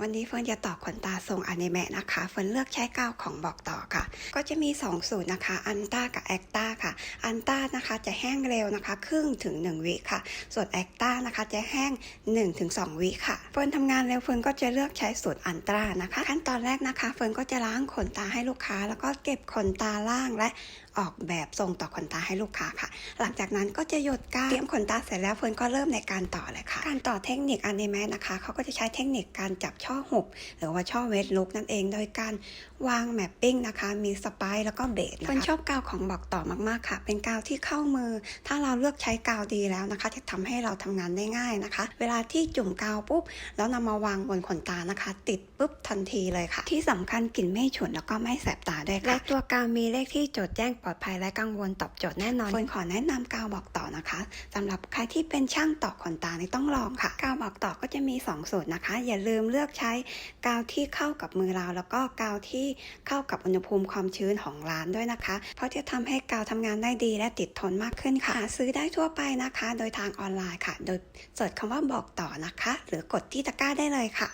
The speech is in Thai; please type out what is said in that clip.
วันนี้เฟิร์นจะต่อขนตาทรงอนิเมะนะคะเฟิร์นเลือกใช้กาวของบอกต่อค่ะ ก็จะมี 2 สูตรนะคะ อันต้ากับแอคต้าค่ะ อันต้านะคะจะแห้งเร็วนะคะ ครึ่งถึง 1 วิค่ะ ส่วนแอคต้านะคะจะแห้ง 1-2ถึง2วิค่ะ เฟิร์นทำงานเร็วเฟิร์นก็จะเลือกใช้สูตรอันต้านะคะ ขั้นตอนแรกนะคะ เฟิร์นก็จะล้างขนตาให้ลูกค้า แล้วก็เก็บขนตาล่างและ ออกแบบทรงต่อขนตาให้ลูกค้าค่ะ หลังจากนั้นก็จะหยดกาวเตรียมขนตาเสร็จแล้วเฟิร์นก็เริ่มในการต่อเลยค่ะ การต่อเทคนิคอนิเมะนะคะเขาก็จะใช้เทคนิคการจับช่อหุบหรือว่าช่อเวทลุกนั่นเอง โดยการวางแมปปิ้งนะคะ มีสไปร์แล้วก็เบสนะคะคนชอบกาวของบอกต่อมากๆค่ะ เป็นกาวที่เข้ามือ ถ้าเราเลือกใช้กาวดีแล้วนะคะ จะทำให้เราทำงานได้ง่ายนะคะ เวลาที่จุ่มกาวปุ๊บ แล้วนำมาวางบนขนตานะคะ ติดปุ๊บทันทีเลยค่ะ ที่สำคัญกลิ่นไม่ฉุนแล้วก็ไม่แสบตาด้วยค่ะและตัวกาวมีเลขที่จดแจ้งปลอดภัยและกังวลตอบโจทย์แน่นอนเฟิร์นขอแนะนำกาวบอกต่อนะคะสำหรับใครที่เป็นช่างต่อขนตานี่ต้องลองค่ะ กาวบอกต่อก็จะมี 2 สูตรนะคะ อย่าลืมเลือกใช้กาวที่เข้ากับมือเรา แล้วก็กาวที่เข้ากับอุณหภูมิความชื้นของร้านด้วยนะคะ เพราะจะทำให้กาวทำงานได้ดีและติดทนมากขึ้นค่ะ ซื้อได้ทั่วไปนะคะ โดยทางออนไลน์ค่ะ โดยเสิร์ชคำว่าบอกต่อนะคะ หรือกดที่ตะกร้าได้เลยค่ะ